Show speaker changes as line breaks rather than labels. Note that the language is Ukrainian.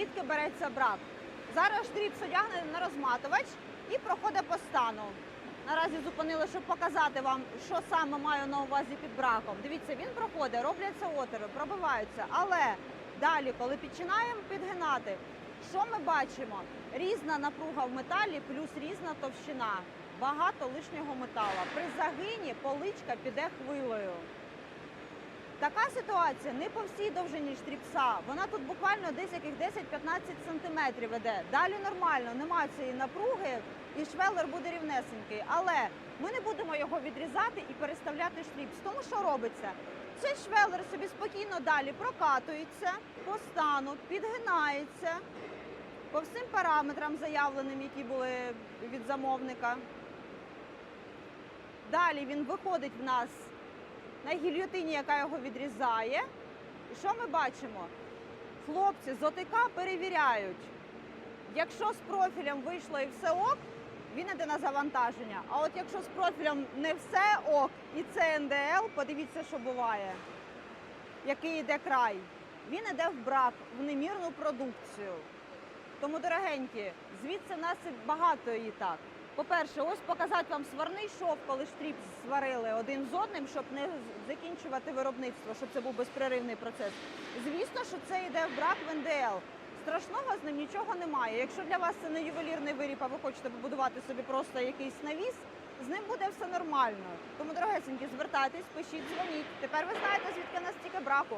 звідки береться брак. Зараз штріпс одягнений на розматувач і проходить по стану. Наразі зупинили, щоб показати вам, що саме маю на увазі під браком. Дивіться, він проходить, робляться отвори, пробиваються. Але далі, коли починаємо підгинати, що ми бачимо? Різна напруга в металі плюс різна товщина. Багато лишнього метала. При загині поличка піде хвилею. Така ситуація не по всій довжині штріпса. Вона тут буквально десь яких 10-15 сантиметрів іде. Далі нормально, немає цієї напруги, і швелер буде рівнесенький. Але ми не будемо його відрізати і переставляти штріпс. Тому що робиться? Цей швелер собі спокійно далі прокатується по стану, підгинається по всім параметрам заявленим, які були від замовника. Далі він виходить в нас на гільйотині, яка його відрізає. І що ми бачимо? Хлопці з ОТК перевіряють. Якщо з профілем вийшло і все ок, він іде на завантаження. А от якщо з профілем не все ок, і це НДЛ, подивіться, що буває, який йде край. Він іде в брак, в немірну продукцію. Тому, дорогенькі, звідси нас багато і так. По-перше, ось показати вам сварний шов, коли штріп сварили один з одним, щоб не закінчувати виробництво, щоб це був безперервний процес. Звісно, що це йде в брак в НДЛ. Страшного з ним нічого немає. Якщо для вас це не ювелірний виріб, а ви хочете побудувати собі просто якийсь навіс, з ним буде все нормально. Тому, дорогесенькі, звертайтесь, пишіть, дзвоніть. Тепер ви знаєте, звідки в нас стільки браку.